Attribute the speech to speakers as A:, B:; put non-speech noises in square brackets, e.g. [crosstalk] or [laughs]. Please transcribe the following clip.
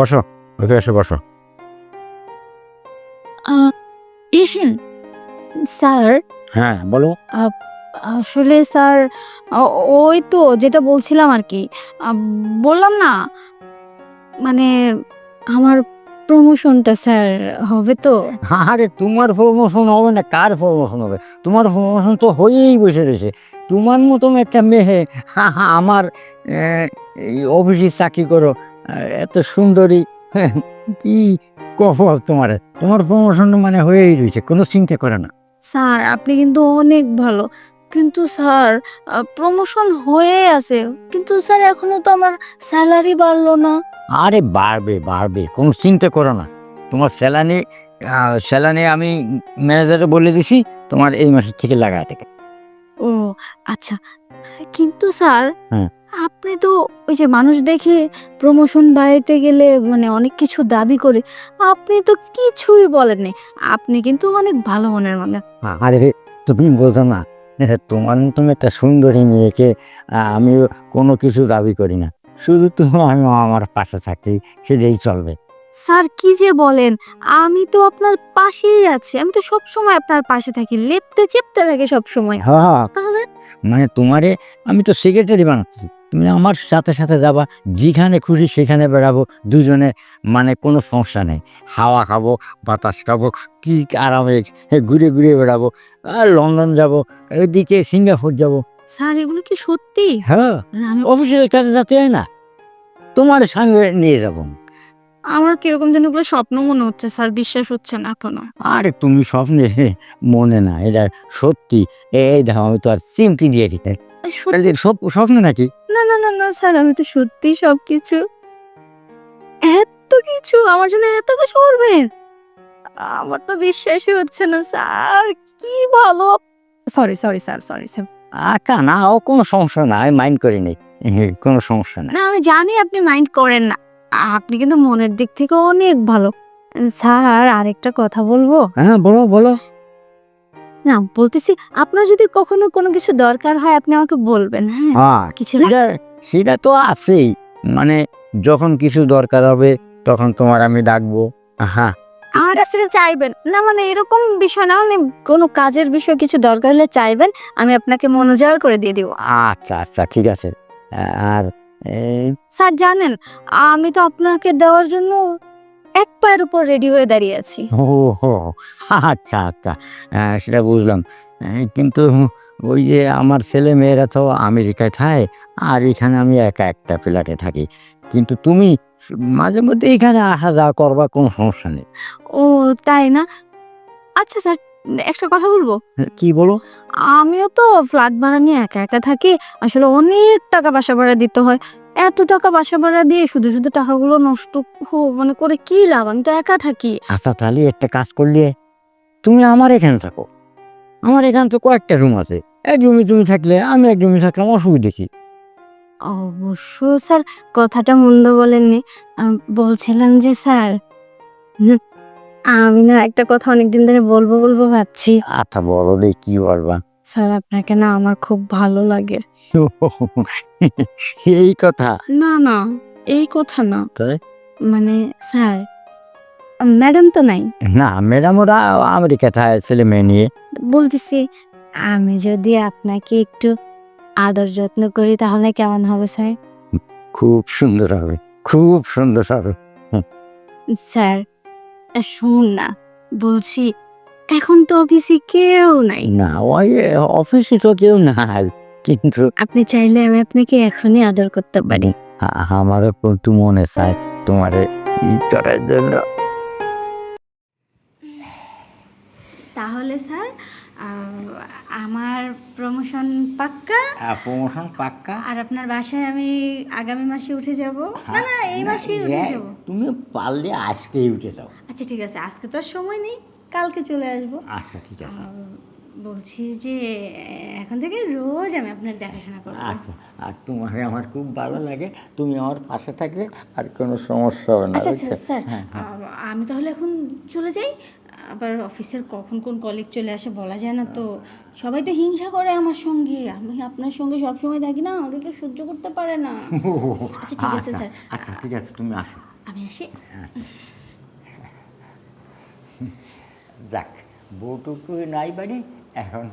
A: বসো ভেতরে এসে বসো।
B: স্যার।
A: হ্যাঁ বলো।
B: আসলে স্যার ওই তো যেটা বলছিলাম আর কি। বললাম না মানে আমার প্রমোশনটা স্যার হবে তো।
A: আরে তোমার প্রমোশন হবে না কার প্রমোশন হবে? তোমার প্রমোশন তো হয়েই বসে রয়েছে। তোমার মতন একটা মেয়ে আমার অফিসে চাকরি করো এত সুন্দরী হ্যাঁ, কি কফ তোমার? তোমার প্রমোশন মানে হয়েই রয়েছে কোনো চিন্তা করে না।
B: স্যার আপনি কিন্তু অনেক ভালো। কিন্তু স্যার প্রমোশন হয়ে আছে। কিন্তু স্যার এখনও তো আমার স্যালারি বাড়লো না।
A: আরে বাড়বে বাড়বে কোনো চিন্তা করো না। তোমার স্যালানি স্যালানি আমি ম্যানেজারে বলে দিছি তোমার এই মাসের থেকে লাগা থেকে
B: ও আচ্ছা। কিন্তু স্যার
A: হ্যাঁ।
B: আপনি তো ওই যে মানুষ দেখে প্রমোশন বাড়াইতে গেলে মানে অনেক কিছু দাবি করে আপনি তো কিছুই বলেননি আপনি কিন্তু অনেক ভালো মনের মানে
A: আরে তুমি বোঝো না তোমার তুমি একটা সুন্দরী মেয়েকে আমি কোনো কিছু দাবি করি না। শুধু তুমি আমি আমার পাশে থাকতেই সেটাই চলবে।
B: স্যার কি যে বলেন আমি তো আপনার পাশেই আছি আমি তো সব সময় আপনার পাশে থাকি লেপতে চেপতে থাকি সব সময়
A: হ্যাঁ।
B: তাহলে?
A: মানে তোমারে আমি তো সেক্রেটারি বানাচ্ছি। তুমি আমার সাথে সাথে যাবা যেখানে খুশি সেখানে বেড়াবো দুজনে মানে কোনো সমস্যা নেই। হাওয়া খাব বাতাস খাব কি আরামে ঘুরে ঘুরে বেড়াবো আর লন্ডন যাব এদিকে সিঙ্গাপুর যাব।
B: স্যার এগুলো কি সত্যি?
A: হ্যাঁ
B: আমি
A: অফিসের কাজে যেতে হয় না। তোমার সঙ্গে নিয়ে যাব।
B: আমার কীরকম যেন এগুলো স্বপ্ন মনে হচ্ছে স্যার বিশ্বাস হচ্ছে না এখনও।
A: আরে তুমি স্বপ্নে মনে না এটা সত্যি। এই দেখো আমি তো আর চিমটি দিয়ে দিতে।
B: সত্যি?
A: স্বপ্ন নাকি?
B: না না না না স্যার আমি তো সত্যি সব কিছু এত কিছু আমার জন্য এত কিছু করবেন? আমার তো বিশ্বাসই হচ্ছে না স্যার কি ভালো sorry sorry sir sorry sir.
A: আকা না ও কোনো সমস্যা না আমি মাইন্ড করি নি কোনো সমস্যা না
B: না আমি জানি আপনি মাইন্ড করেন না। আপনি কিন্তু মনের দিক থেকে অনেক ভালো। স্যার আরেকটা কথা বলব?
A: হ্যাঁ বলো বলো।
B: না বলতেছি আপনার যদি কখনো কোনো কিছু দরকার হয় আপনি আমাকে বলবেন হ্যাঁ?
A: হ্যাঁ
B: কিছু
A: সেটা সেটা তো আছেই। মানে যখন কিছু দরকার হবে তখন তোমার আমি ডাকবো। হ্যাঁ
B: আমার কাছ থেকে চাইবেন। না মানে এরকম বিষয় না মানে কোনো কাজের বিষয় কিছু দরকার হলে চাইবেন আমি আপনাকে মনোজার করে দিয়ে দিব।
A: আচ্ছা আচ্ছা ঠিক আছে। আর এই
B: স্যার জানেন আমি তো আপনাকে দেওয়ার জন্য এক পায়ের উপর রেডি হয়ে দাঁড়িয়ে আছি।
A: ও হো আচ্ছা আচ্ছা। আহ, সেটা বুঝলাম। আহ, কিন্তু ওই যে আমার ছেলে মেয়েরা তো আমেরিকায় থাকে আর এখানে আমি একা একটা ফ্ল্যাটে থাকি। কিন্তু তুমি মাঝে মধ্যে এখানে আসা যাওয়া করবা কোনো সমস্যা নেই।
B: ও তাই না? আচ্ছা স্যার একটা কথা বলব?
A: কি বলো?
B: আমিও তো ফ্ল্যাট ভাড়া নিয়ে একা একা থাকি। আসলে অনেক টাকা বাসা ভাড়া দিতে হয়। এত টাকা বাসা ভাড়া দিয়ে শুধু শুধু টাকাগুলো নষ্ট হো- মানে করে কি লাভ? আমি তো একা থাকি।
A: আচ্ছা তাহলে একটা কাজ করলে তুমি আমার এখানে থাকো। আমার এখানে তো কয়েকটা রুম আছে। এক রুমে তুমি থাকলে আমি এক রুমে থাকলাম অসুবিধে কি?
B: অবশ্য স্যার কথাটা মন্দ বলেননি। বলছিলাম যে স্যার আমি না একটা কথা অনেকদিন ধরে বলব বলব ভাবছি।
A: আচ্ছা বলো দে কি বলবা।
B: স্যার আপনাকে না আমার খুব ভালো লাগে। [laughs]
A: এই কথা?
B: না না এই কথা না? মানে স্যার ম্যাডাম তো নাই?
A: না ম্যাডাম ওরা আমেরিকা থাকে ছেলে মেয়ে নিয়ে।
B: বলতেছি আমি যদি আপনাকে একটু আদর যত্ন করি তাহলে কেমন হবে স্যার?
A: খুব সুন্দর হবে খুব সুন্দর হবে।
B: স্যার শুন না বলছি এখন তো অফিসে কেউ নাই।
A: না ওই অফিসে তো কেউ নাই কিন্তু
B: আপনি চাইলে আমি আপনাকে এখনই আদর করতে পারি।
A: আ- আমারও একটু মনে চায় তোমার ই করার জন্য।
B: তাহলে স্যার আমার প্রমোশন পাক্কা?
A: প্রমোশন পাক্কা?
B: আর আপনার বাসায় আমি আগামী মাসে উঠে যাব? না না এই মাসেই উঠে যাব।
A: তুমি পারলে আজকেই উঠে যাও।
B: আচ্ছা ঠিক আছে আজকে তো আর সময় নেই। কালকে চলে আসব।
A: আচ্ছা ঠিক আছে।
B: বলছি যে এখন থেকে রোজ আমি আপনার দেখাশোনা করব।
A: আচ্ছা আর তোমাকে আমার খুব ভালো লাগে। তুমি আমার পাশে থাকলে আর কোনো সমস্যা হবে না
B: আচ্ছা আচ্ছা স্যার
A: হ্যাঁ, হ্যাঁ।
B: আমি তাহলে এখন চলে যাই। আবার অফিসের কখন কোন কলিগ চলে আসে বলা যায় না তো সবাই তো হিংসা করে আমার সঙ্গে। আমি আপনার সঙ্গে সব সময় থাকি না আমাকে কেউ সহ্য করতে পারে না। আচ্ছা ঠিক আছে স্যার।
A: আচ্ছা ঠিক আছে তুমি আসো।
B: আমি আসি।
A: যাক বউটুকু নাই বাড়ি এখন